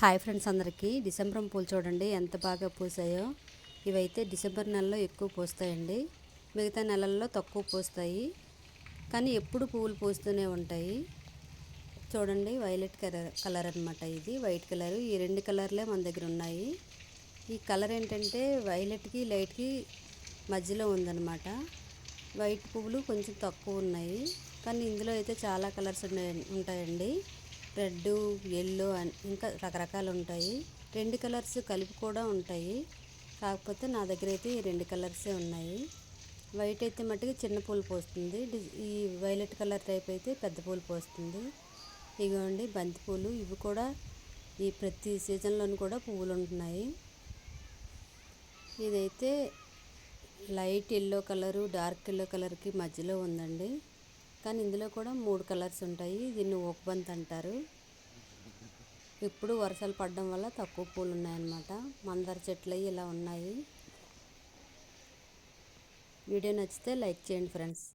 Hi friends అందరికీ. December పూలు చూడండి ఎంత బాగా పూసాయో. ఇవైతే డిసెంబర్ నెలలో ఎక్కువ పూస్తాయండి. మిగతా నెలల్లో తక్కువ పూస్తాయి. కానీ ఎప్పుడు పువ్వులు పూస్తూనే ఉంటాయి. చూడండి వైలెట్ కలర్ కలర్ అనమాట ఇది వైట్ కలర్. ఈ రెండు కలర్లే మన దగ్గర ఉన్నాయి. ఈ కలర్ ఏంటంటే వైలెట్కి లైట్కి మధ్యలో ఉందన్నమాట. వైట్ పువ్వులు కొంచెం తక్కువ ఉన్నాయి. కానీ ఇందులో అయితే చాలా కలర్స్ ఉంటాయండి. రెడ్ ఎల్లో ఇంకా రకరకాలు ఉంటాయి. రెండు కలర్స్ కలిపి కూడా ఉంటాయి. కాకపోతే నా దగ్గర అయితే ఈ రెండు కలర్సే ఉన్నాయి. వైట్ అయితే మట్టుకు చిన్న పూలు పోస్తుంది. ఈ వైలెట్ కలర్ టైప్ అయితే పెద్ద పూలు పోస్తుంది. ఇగోండి బంతి పూలు. ఇవి కూడా ఈ ప్రతి సీజన్లోనూ కూడా పువ్వులు ఉంటున్నాయి. ఇదైతే light yellow colour dark yellow కలర్కి మధ్యలో ఉందండి. కానీ ఇందులో కూడా మూడు కలర్స్ ఉంటాయి. దీన్ని ఓక్బంత్ అంటారు. ఇప్పుడు వర్షాలు పడడం వల్ల తక్కువ పూలు ఉన్నాయన్నమాట. మందార చెట్లు ఇలా ఉన్నాయి. వీడియో నచ్చితే లైక్ చేయండి ఫ్రెండ్స్.